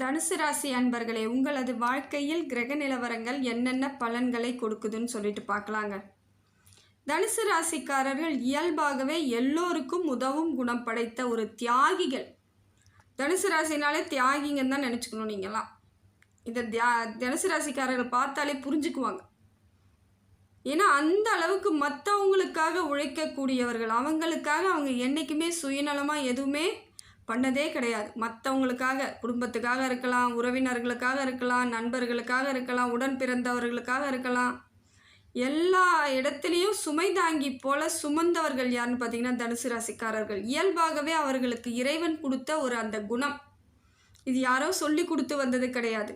தனுசு ராசி அன்பர்களே உங்களது வாழ்க்கையில் கிரக நிலவரங்கள் என்னென்ன பலன்களை கொடுக்குதுன்னு சொல்லிட்டு பார்க்கலாங்க. தனுசு ராசிக்காரர்கள் இயல்பாகவே எல்லோருக்கும் உதவும் குணம் படைத்த ஒரு தியாகிகள். தனுசு ராசினாலே தியாகிங்கன்னு தான் நினச்சிக்கணும் நீங்களாம் இந்த தியா தனுசு ராசிக்காரர்கள் பார்த்தாலே புரிஞ்சுக்குவாங்க. ஏன்னா அந்த அளவுக்கு மற்றவங்களுக்காக உழைக்கக்கூடியவர்கள் அவங்களுக்காக அவங்க என்றைக்குமே சுயநலமாக எதுவுமே பண்ணதே கிடையாது. மற்றவங்களுக்காக குடும்பத்துக்காக இருக்கலாம் உறவினர்களுக்காக இருக்கலாம் நண்பர்களுக்காக இருக்கலாம் உடன் பிறந்தவர்களுக்காக இருக்கலாம். எல்லா இடத்துலையும் சுமை தாங்கி போல சுமந்தவர்கள் யாருன்னு பார்த்தீங்கன்னா தனுசு ராசிக்காரர்கள். இயல்பாகவே அவர்களுக்கு இறைவன் கொடுத்த ஒரு அந்த குணம். இது யாரோ சொல்லி கொடுத்து வந்தது கிடையாது.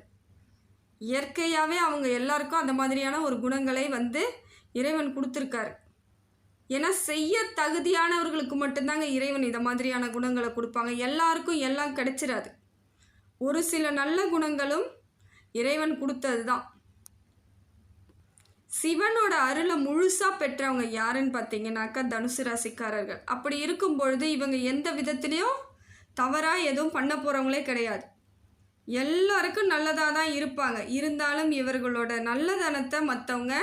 இயற்கையாகவே அவங்க எல்லாருக்கும் அந்த மாதிரியான ஒரு குணங்களை வந்து இறைவன் கொடுத்துருக்காரு. ஏன்னா செய்ய தகுதியானவர்களுக்கு மட்டும்தாங்க இறைவன் இதை மாதிரியான குணங்களை கொடுப்பாங்க. எல்லாருக்கும் எல்லாம் கிடைச்சிடாது ஒரு சில நல்ல குணங்களும் இறைவன் கொடுத்தது தான் சிவனோட அருளை முழுசாக பெற்றவங்க யாருன்னு பார்த்தீங்கன்னாக்கா தனுசு ராசிக்காரர்கள். அப்படி இருக்கும் பொழுது இவங்க எந்த விதத்துலேயும் தவறாக எதுவும் பண்ண போகிறவங்களே கிடையாது. எல்லாருக்கும் நல்லதாக தான் இருப்பாங்க. இருந்தாலும் இவர்களோட நல்லதனத்தை மற்றவங்க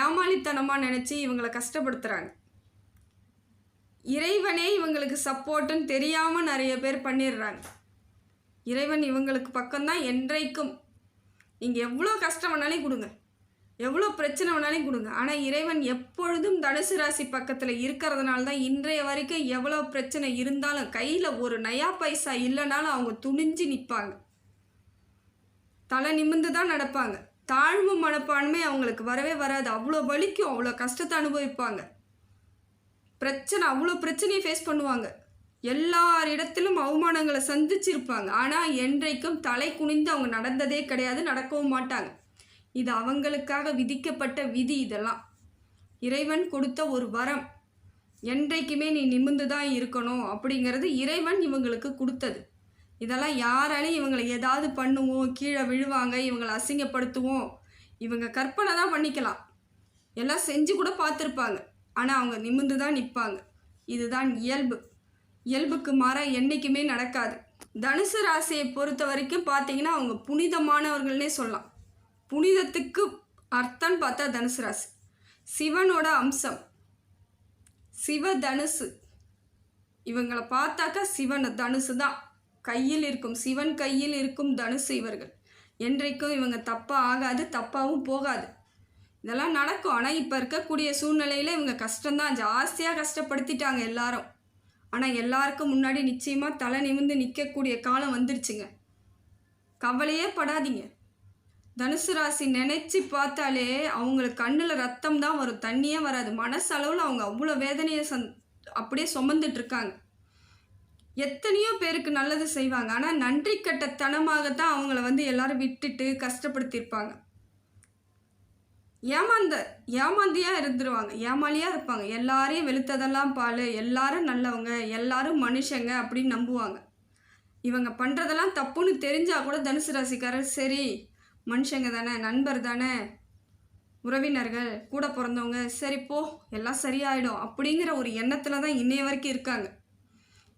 ஏமாளித்தனமாக நினச்சி இவங்களை கஷ்டப்படுத்துகிறாங்க இறைவனே இவங்களுக்கு சப்போர்ட்டுன்னு தெரியாமல் நிறைய பேர் பண்ணிடுறாங்க. இறைவன் இவங்களுக்கு பக்கம்தான் என்றைக்கும். நீங்கள் எவ்வளோ கஷ்டம் வேணாலும் கொடுங்க. எவ்வளோ பிரச்சனை வேணாலும் கொடுங்க. ஆனால் இறைவன் எப்பொழுதும் தனுசு ராசி பக்கத்தில் இருக்கிறதுனால தான் இன்றைய வரைக்கும் எவ்வளோ பிரச்சனை இருந்தாலும் கையில் ஒரு நயா பைசா இல்லைனாலும் அவங்க துணிஞ்சு நிற்பாங்க தலை நிமிந்து தான் நடப்பாங்க. தாழ்வு மனப்பான்மை அவங்களுக்கு வரவே வராது. அவ்வளோ வலிக்கும் அவ்வளோ கஷ்டத்தை அனுபவிப்பாங்க. பிரச்சனை அவ்வளோ பிரச்சனையை ஃபேஸ் பண்ணுவாங்க. எல்லார் இடத்திலும் அவமானங்களை சந்திச்சிருப்பாங்க. ஆனால் என்றைக்கும் தலை குனிந்து அவங்க நடந்ததே கிடையாது நடக்கவும் மாட்டாங்க. இது அவங்களுக்காக விதிக்கப்பட்ட விதி இதெல்லாம். இறைவன் கொடுத்த ஒரு வரம். என்றைக்குமே நீ நிமிந்து தான் இருக்கணும் அப்படிங்கிறது இறைவன் இவங்களுக்கு கொடுத்தது. இதெல்லாம் யாராலையும் இவங்களை ஏதாவது பண்ணுவோம் கீழே விழுவாங்க இவங்களை அசிங்கப்படுத்துவோம். இவங்க கற்பனை தான் பண்ணிக்கலாம். எல்லாம் செஞ்சு கூட பார்த்துருப்பாங்க. ஆனால் அவங்க நிமிந்து தான் நிற்பாங்க. இதுதான் இயல்பு. இயல்புக்கு மாற என்றைக்குமே நடக்காது. தனுசு ராசியை பொறுத்த வரைக்கும் பார்த்தீங்கன்னா அவங்க புனிதமானவர்கள்னே சொல்லலாம். புனிதத்துக்கு அர்த்தம்னு பார்த்தா தனுசு ராசி. சிவனோட அம்சம். சிவ தனுசு. இவங்களை பார்த்தாக்கா சிவன் தனுசு தான். கையில் இருக்கும் சிவன் கையில் இருக்கும் தனுசு இவர்கள். என்றைக்கும் இவங்க தப்பாக ஆகாது தப்பாகவும் போகாது. இதெல்லாம் நடக்கும். ஆனால் இப்போ இருக்கக்கூடிய சூழ்நிலையில் இவங்க கஷ்டம்தான். ஜாஸ்தியாக கஷ்டப்படுத்திட்டாங்க எல்லாரும். ஆனால் எல்லாருக்கும் முன்னாடி நிச்சயமாக தலை நிமிந்து நிற்கக்கூடிய காலம் வந்துருச்சுங்க. கவலையே படாதீங்க. தனுசு ராசி நினச்சி பார்த்தாலே அவங்களுக்கு கண்ணில் ரத்தம் தான் வரும். தண்ணியே வராது. மனசளவில் அவங்க அவ்வளோ வேதனையை சந் அப்படியே சுமந்துட்டு இருக்காங்க. எத்தனையோ பேருக்கு நல்லது செய்வாங்க. ஆனால் நன்றி கட்டத்தனமாகத்தான் அவங்கள வந்து எல்லாரும் விட்டுட்டு கஷ்டப்படுத்தியிருப்பாங்க. ஏமாந்த ஏமாந்தியாக இருந்துருவாங்க. ஏமாலியாக இருப்பாங்க. எல்லாரையும் வெளுத்ததெல்லாம் பால். எல்லாரும் நல்லவங்க. எல்லாரும் மனுஷங்க அப்படின்னு நம்புவாங்க. இவங்க பண்ணுறதெல்லாம் தப்புன்னு தெரிஞ்சால் கூட தனுசு ராசிக்காரர் சரி மனுஷங்க தானே நண்பர் தானே உறவினர்கள் கூட பிறந்தவங்க சரி போ எல்லாம் சரியாயிடும் அப்படிங்கிற ஒரு எண்ணத்தில் தான் இன்னைய வரைக்கும் இருக்காங்க.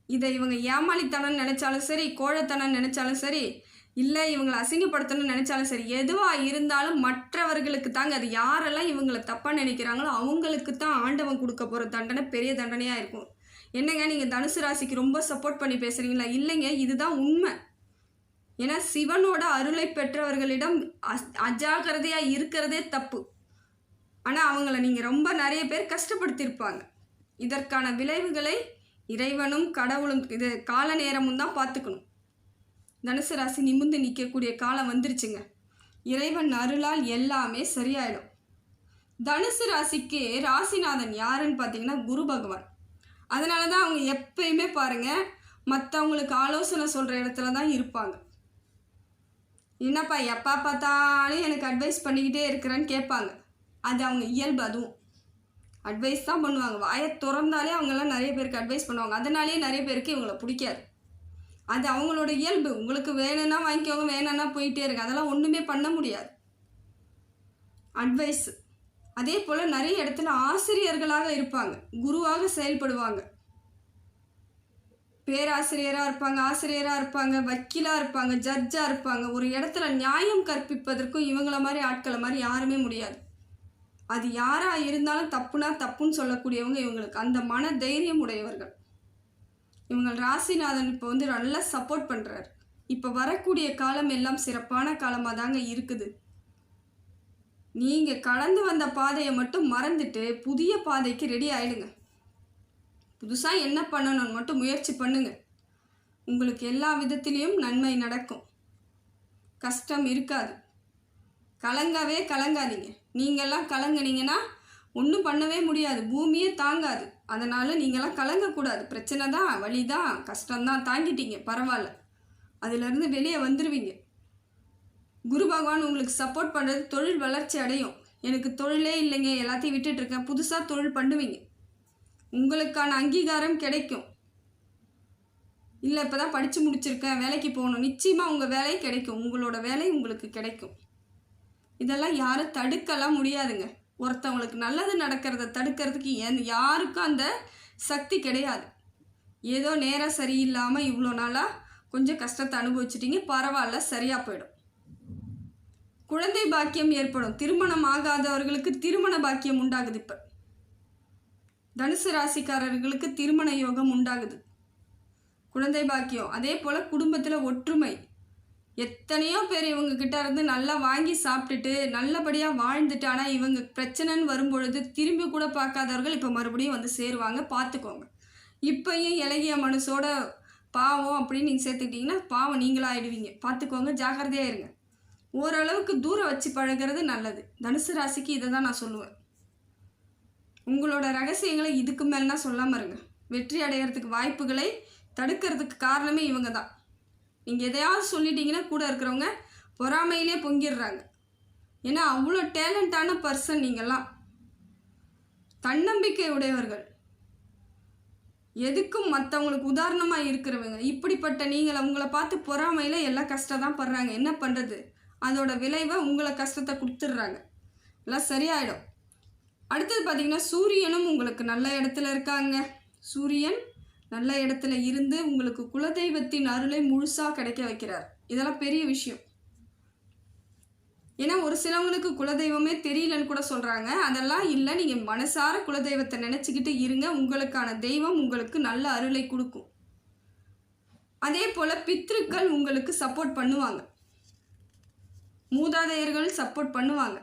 இதை இவங்க ஏமாளித்தனம் நினச்சாலும் சரி கோழத்தனம் நினச்சாலும் சரி இல்லை இவங்களை அசிங்கப்படுத்தணும்னு நினச்சாலும் சரி எதுவாக இருந்தாலும் மற்றவர்களுக்கு தாங்க அது யாரெல்லாம் இவங்களை தப்பாக நினைக்கிறாங்களோ அவங்களுக்கு தான் ஆண்டவன் கொடுக்க போகிற தண்டனை பெரிய தண்டனையாக இருக்கும். என்னங்க நீங்கள் தனுசு ராசிக்கு ரொம்ப சப்போர்ட் பண்ணி பேசுகிறீங்களா இல்லைங்க இதுதான் உண்மை. ஏன்னா சிவனோட அருளை பெற்றவர்களிடம் அஸ் அஜாக்கிரதையாக இருக்கிறதே தப்பு. ஆனால் அவங்கள நீங்கள் ரொம்ப நிறைய பேர் கஷ்டப்படுத்தியிருப்பாங்க. இதற்கான விளைவுகளை இறைவனும் கடவுளும் இது கால நேரமும் தான் பார்த்துக்கணும். தனுசு ராசி நிமிந்து நிற்கக்கூடிய காலம் வந்துருச்சுங்க. இறைவன் அருளால் எல்லாமே சரியாயிடும். தனுசு ராசிக்கு ராசிநாதன் யாருன்னு பார்த்தீங்கன்னா குரு பகவான். அதனால தான் அவங்க எப்பயுமே பாருங்கள் மற்றவங்களுக்கு ஆலோசனை சொல்கிற இடத்துல தான் இருப்பாங்க. என்னப்பா எப்போ பார்த்தாலும் எனக்கு அட்வைஸ் பண்ணிக்கிட்டே இருக்கிறேன்னு கேட்பாங்க. அது அவங்க இயல்பு அதுவும். அட்வைஸ் தான் பண்ணுவாங்க. வாயை திறந்தாலே அவங்கெல்லாம் நிறைய பேருக்கு அட்வைஸ் பண்ணுவாங்க. அதனாலேயே நிறைய பேருக்கு இவங்களை பிடிக்காது. அது அவங்களோட இயல்பு. உங்களுக்கு வேணும்னா வாங்கிக்கோங்க வேணும்னா போயிட்டே இருக்கு அதெல்லாம் ஒன்றுமே பண்ண முடியாது. அட்வைஸ் அதே போல் நிறைய இடத்துல ஆசிரியர்களாக இருப்பாங்க. குருவாக செயல்படுவாங்க. பேராசிரியராக இருப்பாங்க ஆசிரியராக இருப்பாங்க வக்கீலாக இருப்பாங்க ஜட்ஜாக இருப்பாங்க. ஒரு இடத்துல நியாயம் கற்பிப்பதற்கும் இவங்கள மாதிரி ஆட்களை மாதிரி யாருமே முடியாது. அது யாராக இருந்தாலும் தப்புனா தப்புன்னு சொல்லக்கூடியவங்க இவங்களுக்கு. அந்த மன தைரியம் உடையவர்கள். இவங்க ராசிநாதன் இப்போ வந்து நல்லா சப்போர்ட் பண்ணுறாரு இப்போ வரக்கூடிய காலம் எல்லாம் சிறப்பான காலமாக தாங்க இருக்குது. நீங்கள் கடந்து வந்த பாதையை மட்டும் மறந்துட்டு புதிய பாதைக்கு ரெடி ஆயிடுங்க. புதுசாக என்ன பண்ணணும்னு மட்டும் முயற்சி பண்ணுங்க. உங்களுக்கு எல்லா விதத்திலையும் நன்மை நடக்கும். கஷ்டம் இருக்காது. கலங்கவே கலங்காதீங்க. நீங்கள்லாம் கலங்குனீங்கன்னா ஒன்றும் பண்ணவே முடியாது. பூமியே தாங்காது. அதனால் நீங்கள்லாம் கலங்கக்கூடாது. பிரச்சனை தான் வலி தான் கஷ்டம்தான் தாங்கிட்டீங்க பரவாயில்ல. அதிலிருந்து வெளியே வந்துடுவீங்க குரு பகவான் உங்களுக்கு சப்போர்ட் பண்ணுறது தொழில் வளர்ச்சி அடையும். எனக்கு தொழிலே இல்லைங்க எல்லாத்தையும் விட்டுட்ருக்கேன் புதுசாக தொழில் பண்ணுவீங்க. உங்களுக்கான அங்கீகாரம் கிடைக்கும். இல்லை இப்போ தான் படித்து முடிச்சிருக்கேன். வேலைக்கு போகணும். நிச்சயமாக உங்கள் வேலை கிடைக்கும். உங்களோட வேலை உங்களுக்கு கிடைக்கும். இதெல்லாம் யாரும் தடுக்கலாம் முடியாதுங்க. ஒருத்தவங்களுக்கு நல்லது நடக்கிறத தடுக்கிறதுக்கு என் யாருக்கும் அந்த சக்தி கிடையாது. ஏதோ நேரம் சரியில்லாமல் இவ்வளோ நாளாக கொஞ்சம் கஷ்டத்தை அனுபவிச்சிட்டிங்க பரவாயில்ல சரியாக போயிடும். குழந்தை பாக்கியம் ஏற்படும். திருமணம் ஆகாதவர்களுக்கு திருமண பாக்கியம் உண்டாகுது இப்போ. தனுசு ராசிக்காரர்களுக்கு திருமண யோகம் உண்டாகுது. குழந்தை பாக்கியம் அதே போல் குடும்பத்தில் ஒற்றுமை. எத்தனையோ பேர் இவங்க கிட்ட இருந்து நல்லா வாங்கி சாப்பிட்டுட்டு நல்லபடியாக வாழ்ந்துட்டு ஆனால் இவங்க பிரச்சனைன்னு வரும்பொழுது திரும்பி கூட பார்க்காதவர்கள் இப்போ மறுபடியும் வந்து சேருவாங்க. பார்த்துக்கோங்க. இப்பயும் இலகிய மனசோட பாவம் அப்படின்னு நீங்கள் சேர்த்துக்கிட்டிங்கன்னா பாவம் நீங்களாகிடுவீங்க பார்த்துக்கோங்க ஜாக்கிரதையாக இருங்க. ஓரளவுக்கு தூரம் வச்சு பழகிறது நல்லது. தனுசு ராசிக்கு இதை தான் நான் சொல்லுவேன். உங்களோட ரகசியங்களை இதுக்கு மேலேனா சொல்லாமல் இருங்க. வெற்றி அடைகிறதுக்கு வாய்ப்புகளை தடுக்கிறதுக்கு காரணமே இவங்க தான். நீங்கள் எதையாவது சொல்லிட்டீங்கன்னா கூட இருக்கிறவங்க பொறாமையிலே பொங்கிடுறாங்க. ஏன்னா அவ்வளோ டேலண்டான பர்சன் நீங்கள்லாம். தன்னம்பிக்கை உடையவர்கள். எதுக்கும் மற்றவங்களுக்கு உதாரணமாக இருக்கிறவங்க. இப்படிப்பட்ட நீங்கள் அவங்கள பார்த்து பொறாமையில் எல்லாம் கஷ்டம் தான் படுறாங்க. என்ன பண்ணுறது அதோட விளைவை உங்களை கஷ்டத்தை கொடுத்துட்றாங்க. எல்லாம் சரியாயிடும். அடுத்தது பார்த்திங்கன்னா சூரியனும் உங்களுக்கு நல்ல இடத்துல இருக்காங்க. சூரியன் நல்ல இடத்துல இருந்து உங்களுக்கு குலதெய்வத்தின் அருளை முழுசாக கிடைக்க வைக்கிறார். இதெல்லாம் பெரிய விஷயம். ஏன்னா ஒரு சிலவங்களுக்கு குலதெய்வமே தெரியலன்னு கூட சொல்கிறாங்க அதெல்லாம் இல்லை. நீங்கள் மனசார குலதெய்வத்தை நினச்சிக்கிட்டு இருங்க. உங்களுக்கான தெய்வம் உங்களுக்கு நல்ல அருளை கொடுக்கும். அதே போல் பித்ருக்கள் உங்களுக்கு சப்போர்ட் பண்ணுவாங்க. மூதாதையர்கள் சப்போர்ட் பண்ணுவாங்க.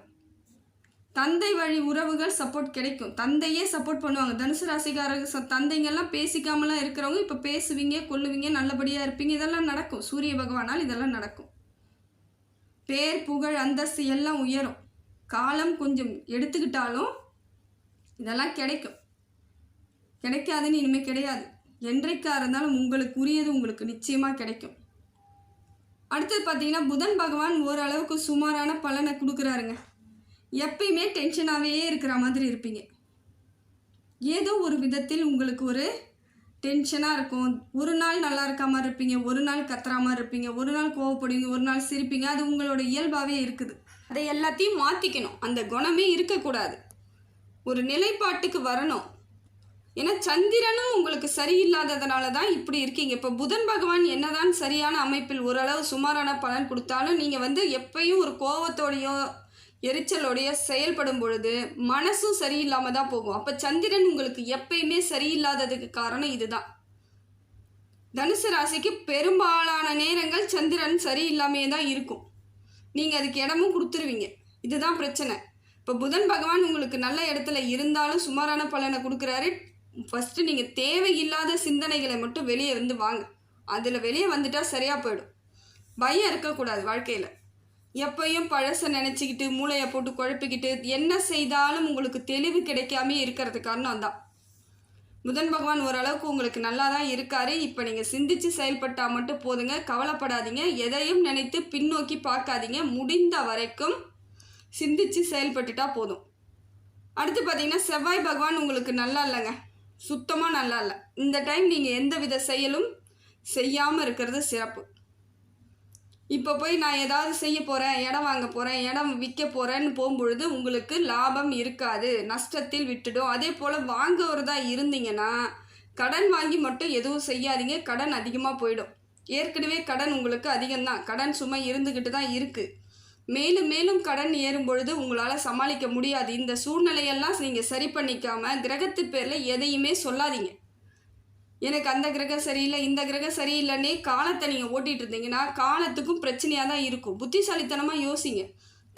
தந்தை வழி உறவுகள் சப்போர்ட் கிடைக்கும். தந்தையே சப்போர்ட் பண்ணுவாங்க. தனுசு ராசிக்காரர்கள் ச- தந்தைங்கெல்லாம் பேசிக்காமலாம் இருக்கிறவங்க இப்போ பேசுவீங்க கொல்லுவீங்க நல்லபடியாக இருப்பீங்க. இதெல்லாம் நடக்கும். சூரிய பகவானால் இதெல்லாம் நடக்கும். பேர் புகழ் அந்தஸ்து எல்லாம் உயரும். காலம் கொஞ்சம் எடுத்துக்கிட்டாலும் இதெல்லாம் கிடைக்கும். கிடைக்காதுன்னு இனிமேல் கிடையாது. என்றைக்காக இருந்தாலும் உங்களுக்கு உரியது உங்களுக்கு நிச்சயமாக கிடைக்கும். அடுத்தது பார்த்தீங்கன்னா புதன் பகவான் ஓரளவுக்கு சுமாரான பலனை கொடுக்குறாருங்க. எப்பயுமே டென்ஷனாகவே இருக்கிற மாதிரி இருப்பீங்க. ஏதோ ஒரு விதத்தில் உங்களுக்கு ஒரு டென்ஷனாக இருக்கும். ஒரு நாள் நல்லா இருக்க மாதிரி இருப்பீங்க ஒரு நாள் கத்துற மாதிரி இருப்பீங்க ஒரு நாள் கோவப்படுவீங்க ஒரு நாள் சிரிப்பீங்க. அது உங்களோட இயல்பாகவே இருக்குது. அதை எல்லாத்தையும் மாற்றிக்கணும் அந்த குணமே இருக்கக்கூடாது. ஒரு நிலைப்பாட்டுக்கு வரணும். ஏன்னா சந்திரனும் உங்களுக்கு சரியில்லாததுனால தான் இப்படி இருக்கீங்க. இப்போ புதன் பகவான் என்னதான் சரியான அமைப்பில் ஓரளவு சுமாரான பலன் கொடுத்தாலும் நீங்கள் வந்து எப்பயும் ஒரு கோவத்தோடையோ எரிச்சலோடைய செயல்படும் பொழுது மனசும் சரியில்லாமல் தான் போகும். அப்போ சந்திரன் உங்களுக்கு எப்பயுமே சரியில்லாததுக்கு காரணம் இதுதான். தனுசு ராசிக்கு பெரும்பாலான நேரங்கள் சந்திரன் சரியில்லாமையே தான் இருக்கும். நீங்கள் அதுக்கு இடமும் கொடுத்துருவீங்க. இதுதான் பிரச்சனை. இப்போ புதன் பகவான் உங்களுக்கு நல்ல இடத்துல இருந்தாலும் சுமாரான பலனை கொடுக்குறாரு. ஃபஸ்ட்டு நீங்கள் தேவையில்லாத சிந்தனைகளை மட்டும் வெளியே வந்து வாங்க. அதில் வெளியே வந்துட்டால் சரியாக போயிடும். பயம் இருக்கக்கூடாது வாழ்க்கையில். எப்பையும் பழசை நினச்சிக்கிட்டு மூளையை போட்டு குழப்பிக்கிட்டு என்ன செய்தாலும் உங்களுக்கு தெளிவு கிடைக்காமே இருக்கிறது காரணம் தான் புதன் பகவான் ஓரளவுக்கு உங்களுக்கு நல்லா தான் இருக்காரு. இப்போ நீங்கள் சிந்திச்சு செயல்பட்டால் மட்டும் போதுங்க. கவலைப்படாதீங்க. எதையும் நினைத்து பின்னோக்கி பார்க்காதீங்க. முடிந்த வரைக்கும் சிந்திச்சு செயல்பட்டுட்டா போதும். அடுத்து பார்த்தீங்கன்னா செவ்வாய் பகவான் உங்களுக்கு நல்லா இல்லைங்க. சுத்தமாக நல்லா இல்லை. இந்த டைம் நீங்கள் எந்த வித செயலும் செய்யாமல் இருக்கிறது சிறப்பு. இப்போ போய் நான் ஏதாவது செய்ய போகிறேன் இடம் வாங்க போகிறேன் இடம் விற்க போகிறேன்னு போகும்பொழுது உங்களுக்கு லாபம் இருக்காது நஷ்டத்தில் விட்டுடும். அதே போல் வாங்குவதாக இருந்தீங்கன்னா கடன் வாங்கி மட்டும் எதுவும் செய்யாதீங்க கடன் அதிகமாக போயிடும். ஏற்கனவே கடன் உங்களுக்கு அதிகம்தான். கடன் சுமை இருந்துக்கிட்டு தான் இருக்குது மேலும் மேலும் கடன் ஏறும் பொழுது உங்களால் சமாளிக்க முடியாது. இந்த சூழ்நிலையெல்லாம் நீங்கள் சரி பண்ணிக்காம கிரகத்து பேரில் எதையுமே சொல்லாதீங்க. எனக்கு அந்த கிரகம் சரியில்லை இந்த கிரகம் சரியில்லைன்னே காலத்தை நீங்கள் ஓட்டிகிட்டு இருந்தீங்கன்னா காலத்துக்கும் பிரச்சனையாக தான் இருக்கும். புத்திசாலித்தனமாக யோசிங்க.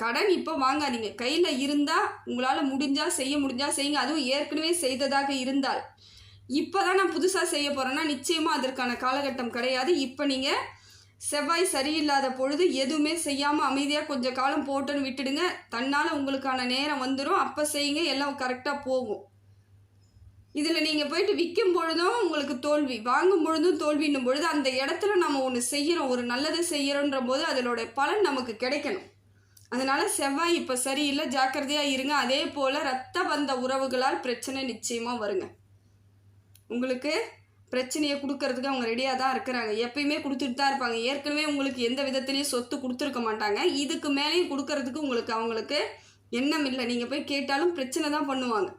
கடன் இப்போ வாங்காதீங்க. கையில் இருந்தால் உங்களால் முடிஞ்சால் செய்ய முடிஞ்சால் செய்யுங்க. அதுவும் ஏற்கனவே செய்ததாக இருந்தால். இப்போ தான் நான் புதுசாக செய்ய போகிறேன்னா நிச்சயமாக அதற்கான காலகட்டம் கிடையாது. இப்போ நீங்கள் செவ்வாய் சரியில்லாத பொழுது எதுவுமே செய்யாமல் அமைதியாக கொஞ்சம் காலம் போட்டுன்னு விட்டுடுங்க. தன்னால் உங்களுக்கான நேரம் வந்துடும் அப்போ செய்யுங்க. எல்லாம் கரெக்டாக போகும். இதில் நீங்கள் போயிட்டு விற்கும் பொழுதும் உங்களுக்கு தோல்வி வாங்கும் பொழுதும் தோல்வின்னும் பொழுது அந்த இடத்துல நம்ம ஒன்று செய்கிறோம் ஒரு நல்லது செய்கிறோன்ற போது அதனோட பலன் நமக்கு கிடைக்கணும். அதனால் செவ்வாய் இப்போ சரியில்லை ஜாக்கிரதையாக இருங்க. அதே போல் ரத்த வந்த உறவுகளால் பிரச்சனை நிச்சயமாக வருங்க. உங்களுக்கு பிரச்சனையை கொடுக்கறதுக்கு அவங்க ரெடியாக தான் இருக்கிறாங்க. எப்பயுமே கொடுத்துட்டு தான் இருப்பாங்க. ஏற்கனவே உங்களுக்கு எந்த விதத்துலேயும் சொத்து கொடுத்துருக்க மாட்டாங்க. இதுக்கு மேலேயும் கொடுக்கறதுக்கு உங்களுக்கு அவங்களுக்கு எண்ணம் இல்லை. நீங்கள் போய் கேட்டாலும் பிரச்சனை தான் பண்ணுவாங்க.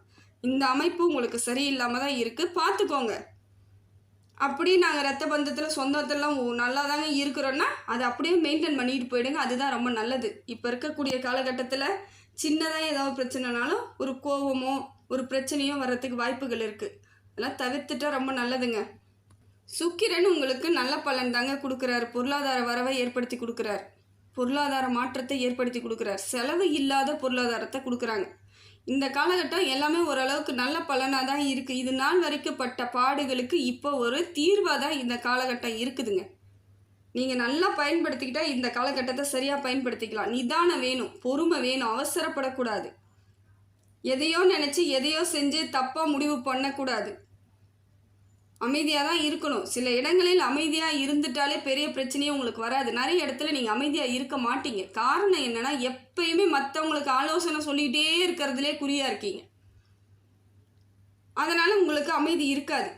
இந்த அமைப்பு உங்களுக்கு சரியில்லாமல் தான் இருக்குது பார்த்துக்கோங்க அப்படி நாங்கள் ரத்த பந்தத்தில் சொந்தத்திலாம் நல்லா தாங்க இருக்கிறோன்னா அதை அப்படியே மெயின்டைன் பண்ணிட்டு போயிடுங்க. அதுதான் ரொம்ப நல்லது. இப்போ இருக்கக்கூடிய காலகட்டத்தில் சின்னதாக ஏதாவது பிரச்சனைனாலும் ஒரு கோவமோ ஒரு பிரச்சனையோ வர்றதுக்கு வாய்ப்புகள் இருக்குது அதெல்லாம் தவிர்த்துட்டா ரொம்ப நல்லதுங்க. சுக்கிரன் உங்களுக்கு நல்ல பலன் தாங்க கொடுக்குறாரு. பொருளாதார வரவை ஏற்படுத்தி கொடுக்குறாரு. பொருளாதார மாற்றத்தை ஏற்படுத்தி கொடுக்குறார். செலவு இல்லாத பொருளாதாரத்தை கொடுக்குறாங்க. இந்த காலகட்டம் எல்லாமே ஓரளவுக்கு நல்ல பலனாக தான் இருக்குது இது நாள் வரைக்கும் பட்ட பாடுகளுக்கு இப்போ ஒரு தீர்வாக தான் இந்த காலகட்டம் இருக்குதுங்க. நீங்கள் நல்லா பயன்படுத்திக்கிட்டால் இந்த காலகட்டத்தை சரியாக பயன்படுத்திக்கலாம். நிதானம் வேணும் பொறுமை வேணும் அவசரப்படக்கூடாது. எதையோ நினச்சி எதையோ செஞ்சு தப்பாக முடிவு பண்ணக்கூடாது. அமைதியாக தான் இருக்கணும். சில இடங்களில் அமைதியாக இருந்துட்டாலே பெரிய பிரச்சனையே உங்களுக்கு வராது. நிறைய இடத்துல நீங்கள் அமைதியாக இருக்க மாட்டீங்க. காரணம் என்னென்னா எப்பயுமே மற்றவங்களுக்கு ஆலோசனை சொல்லிகிட்டே இருக்கிறதுலே குறியாக இருக்கீங்க. அதனால் உங்களுக்கு அமைதி இருக்காது.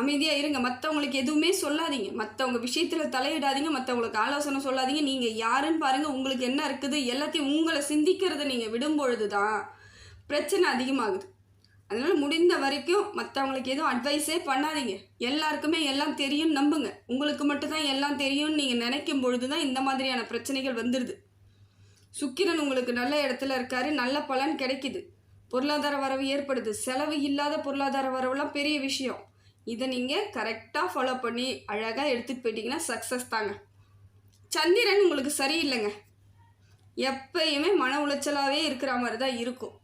அமைதியாக இருங்க. மற்றவங்களுக்கு எதுவுமே சொல்லாதீங்க. மற்றவங்க விஷயத்தில் தலையிடாதீங்க. மற்றவங்களுக்கு ஆலோசனை சொல்லாதீங்க. நீங்கள் யாருன்னு பாருங்கள் உங்களுக்கு என்ன இருக்குது? எல்லாத்தையும் உங்களை சிந்திக்கிறத நீங்கள் விடும்பொழுது தான் பிரச்சனை அதிகமாகுது. அதனால் முடிந்த வரைக்கும் மற்றவங்களுக்கு எதுவும் அட்வைஸே பண்ணாதீங்க. எல்லாருக்குமே எல்லாம் தெரியும் நம்புங்க. உங்களுக்கு மட்டும்தான் எல்லாம் தெரியும்னு நீங்கள் நினைக்கும் பொழுது தான் இந்த மாதிரியான பிரச்சனைகள் வந்துடுது சுக்கிரன் உங்களுக்கு நல்ல இடத்துல இருக்காரு. நல்ல பலன் கிடைக்குது. பொருளாதார வரவு ஏற்படுது. செலவு இல்லாத பொருளாதார வரவுலாம் பெரிய விஷயம். இதை நீங்கள் கரெக்டாக ஃபாலோ பண்ணி அழகாக எடுத்துகிட்டு போயிட்டீங்கன்னா சக்ஸஸ் தாங்க. சந்திரன் உங்களுக்கு சரியில்லைங்க. எப்பயுமே மன உளைச்சலாகவே இருக்கிற மாதிரி தான் இருக்கும்.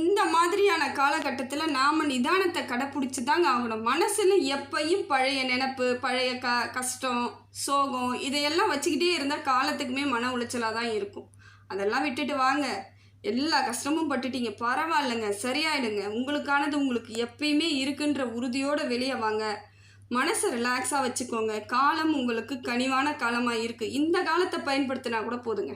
இந்த மாதிரியான காலகட்டத்தில் நாம் நிதானத்தை கடைப்பிடிச்சி தாங்க ஆகணும். மனசில் எப்பயும் பழைய நினப்பு பழைய க கஷ்டம் சோகம் இதையெல்லாம் வச்சுக்கிட்டே இருந்தால் காலத்துக்குமே மன உளைச்சலாக தான் இருக்கும். அதெல்லாம் விட்டுட்டு வாங்க. எல்லா கஷ்டமும் பட்டுட்டீங்க. பரவாயில்லைங்க. சரியாயிடுங்க. உங்களுக்கானது உங்களுக்கு எப்பயுமே இருக்குன்ற உறுதியோடு வெளியே வாங்க. மனசை ரிலாக்ஸாக வச்சுக்கோங்க. காலம் உங்களுக்கு கனிவான காலமாக இருக்குது இந்த காலத்தை பயன்படுத்தினா கூட போதுங்க.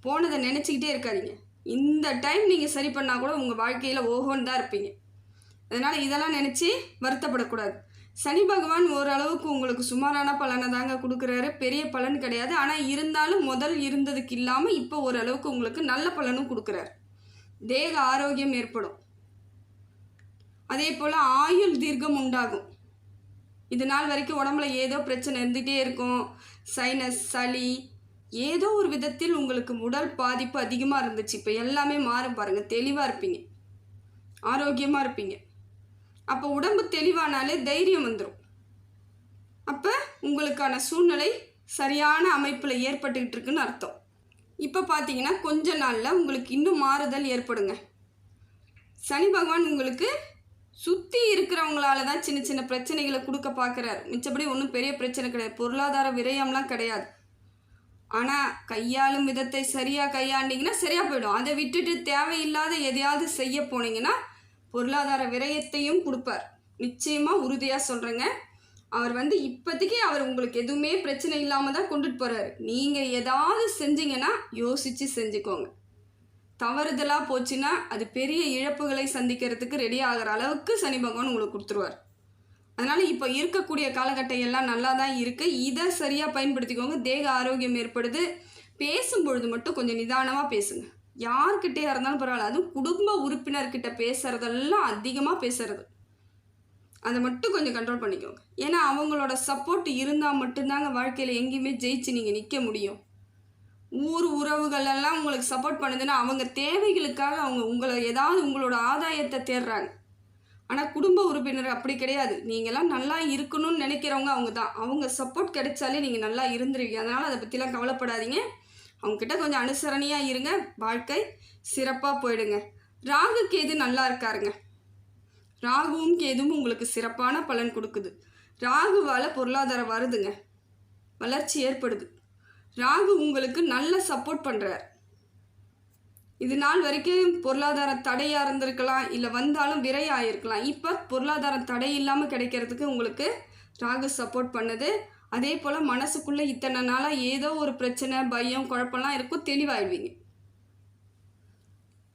போனதை நினச்சிக்கிட்டே இருக்காதிங்க. இந்த டைம் நீங்கள் சரி பண்ணால் கூட உங்கள் வாழ்க்கையில் ஓஹோன்னு தான் இருப்பீங்க. அதனால் இதெல்லாம் நினச்சி வருத்தப்படக்கூடாது. சனி பகவான் ஓரளவுக்கு உங்களுக்கு சுமாரான பலனை தாங்க கொடுக்குறாரு. பெரிய பலன் கிடையாது. ஆனால் இருந்தாலும் முதல் இருந்ததுக்கு இல்லாமல் இப்போ ஓரளவுக்கு உங்களுக்கு நல்ல பலனும் கொடுக்குறாரு. தேக ஆரோக்கியம் ஏற்படும். அதே போல் ஆயுள் தீர்க்கம் உண்டாகும். இது நாள் வரைக்கும் உடம்புல ஏதோ பிரச்சனை இருந்துகிட்டே இருக்கும். சைனஸ் சளி ஏதோ ஒரு விதத்தில் உங்களுக்கு உடல் பாதிப்பு அதிகமாக இருந்துச்சு. இப்போ எல்லாமே மாறும் பாருங்கள் தெளிவாக இருப்பீங்க. ஆரோக்கியமாக இருப்பீங்க. அப்போ உடம்பு தெளிவானாலே தைரியம் வந்துடும் அப்போ உங்களுக்கான சூழ்நிலை சரியான அமைப்பில் ஏற்பட்டுக்கிட்டு இருக்குன்னு அர்த்தம். இப்போ பார்த்தீங்கன்னா கொஞ்ச நாளில் உங்களுக்கு இன்னும் மாறுதல் ஏற்படுங்க. சனி பகவான் உங்களுக்கு சுற்றி இருக்கிறவங்களால தான் சின்ன சின்ன பிரச்சனைகளை கொடுக்க பார்க்குறாரு மிச்சப்படி ஒன்றும் பெரிய பிரச்சனை கிடையாது. பொருளாதார விரயம்லாம் கிடையாது. ஆனால் கையாளும் விதத்தை சரியாக கையாண்டிங்கன்னா சரியாக போயிடும். அதை விட்டுட்டு தேவையில்லாத எதையாவது செய்ய போனீங்கன்னா பொருளாதார விரயத்தையும் கொடுப்பார். நிச்சயமாக உறுதியாக சொல்கிறேங்க அவர் வந்து இப்போதைக்கு அவர் உங்களுக்கு எதுவுமே பிரச்சனை இல்லாமல் தான் கொண்டுட்டு போகிறாரு நீங்கள் ஏதாவது செஞ்சீங்கன்னா யோசித்து செஞ்சுக்கோங்க. தவறுதலாக போச்சுன்னா அது பெரிய இழப்புகளை சந்திக்கிறதுக்கு ரெடி ஆகிற அளவுக்கு சனி பகவான் உங்களுக்கு கொடுத்துருவார். அதனால் இப்போ இருக்கக்கூடிய காலகட்டம் எல்லாம் நல்லா தான் இருக்குது இதை சரியாக பயன்படுத்திக்கோங்க. தேக ஆரோக்கியம் ஏற்படுது. பேசும்பொழுது மட்டும் கொஞ்சம் நிதானமாக பேசுங்க. யார்கிட்டயா இருந்தாலும் பரவாயில்ல. அதுவும் குடும்ப உறுப்பினர்கிட்ட பேசுகிறதெல்லாம் அதிகமாக பேசுறது. அதை மட்டும் கொஞ்சம் கண்ட்ரோல் பண்ணிக்கோங்க. ஏன்னா அவங்களோட சப்போர்ட் இருந்தால் மட்டும்தாங்க வாழ்க்கையில் எங்கேயுமே ஜெயிச்சு நீங்கள் நிற்க முடியும். ஊர் உறவுகள் எல்லாம் உங்களுக்கு சப்போர்ட் பண்ணுதுன்னா அவங்க தேவைகளுக்காக அவங்க உங்களை ஏதாவது உங்களோட ஆதாயத்தை தேடுறாங்க. ஆனால் குடும்ப உறுப்பினர் அப்படி கிடையாது. நீங்களாம் நல்லா இருக்கணும்னு நினைக்கிறவங்க அவங்க தான். அவங்க சப்போர்ட் கிடைச்சாலே நீங்கள் நல்லா இருந்துருவீங்க. அதனால் அதை பற்றிலாம் கவலைப்படாதீங்க. அவங்கக்கிட்ட கொஞ்சம் அனுசரணையாக இருங்க. வாழ்க்கை சிறப்பாக போயிடுங்க. ராகு கேது நல்லா இருக்காருங்க. ராகுவும் கேதுவும் உங்களுக்கு சிறப்பான பலன் கொடுக்குது. ராகுவால் பொருளாதாரம் வருதுங்க. வளர்ச்சி ஏற்படுது. ராகு உங்களுக்கு நல்ல சப்போர்ட் பண்ணுறார் இது நாள் வரைக்கும் பொருளாதார தடையாக இருந்திருக்கலாம் இல்லை வந்தாலும் விரையாயிருக்கலாம். இப்போ பொருளாதாரம் தடை இல்லாமல் கிடைக்கிறதுக்கு உங்களுக்கு ராகு சப்போர்ட் பண்ணுது. அதே போல் மனசுக்குள்ளே இத்தனை நாளாக ஏதோ ஒரு பிரச்சனை பயம் குழப்பம்லாம் இருக்கும் தெளிவாயிடுவீங்க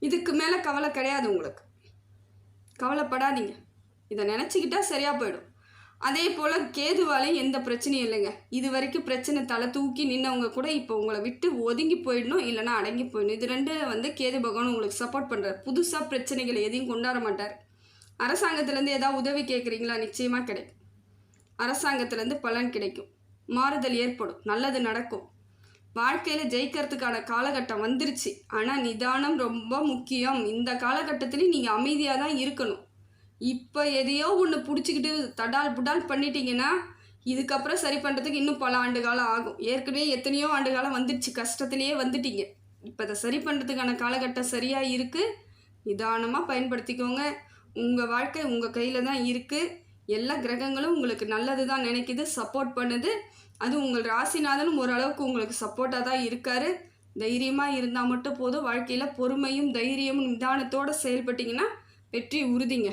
இதுக்கு மேலே கவலை கிடையாது உங்களுக்கு. கவலைப்படாதீங்க. இதை நினச்சிக்கிட்டா சரியாக போயிடும். அதே போல் கேதுவாலையும் எந்த பிரச்சனையும் இல்லைங்க. இது வரைக்கும் பிரச்சனை தலை தூக்கி நின்னவங்க கூட இப்போ உங்களை விட்டு ஒதுங்கி போயிடணும் இல்லைனா அடங்கி போயிடணும். இது ரெண்டு வந்து கேது பகவான் உங்களுக்கு சப்போர்ட் பண்ணுறார் புதுசாக பிரச்சனைகளை எதையும் கொண்டாட மாட்டார். அரசாங்கத்துலேருந்து ஏதாவது உதவி கேட்குறீங்களா? நிச்சயமாக கிடைக்கும். அரசாங்கத்துலேருந்து பலன் கிடைக்கும். மாறுதல் ஏற்படும். நல்லது நடக்கும். வாழ்க்கையில் ஜெயிக்கிறதுக்கான காலகட்டம் வந்துருச்சு. ஆனால் நிதானம் ரொம்ப முக்கியம். இந்த காலகட்டத்துலேயும் நீங்கள் அமைதியாக தான் இருக்கணும். இப்போ எதையோ ஒன்று பிடிச்சிக்கிட்டு தடால் புடால் பண்ணிட்டீங்கன்னா இதுக்கப்புறம் சரி பண்ணுறதுக்கு இன்னும் பல ஆண்டு காலம் ஆகும். ஏற்கனவே எத்தனையோ ஆண்டு காலம் வந்துடுச்சு. கஷ்டத்துலேயே வந்துட்டீங்க. இப்போ அதை சரி பண்ணுறதுக்கான காலகட்டம் சரியாக இருக்குது நிதானமாக பயன்படுத்திக்கோங்க. உங்கள் வாழ்க்கை உங்கள் கையில் தான் இருக்குது எல்லா கிரகங்களும் உங்களுக்கு நல்லது தான் நினைக்குது. சப்போர்ட் பண்ணுது. அது உங்கள் ராசிநாதனும் ஓரளவுக்கு உங்களுக்கு சப்போர்ட்டாக தான் இருக்கார். தைரியமாக இருந்தால் மட்டும் போதும். வாழ்க்கையில் பொறுமையும் தைரியமும் நிதானத்தோடு செயல்பட்டிங்கன்னா வெற்றி உறுதிங்க.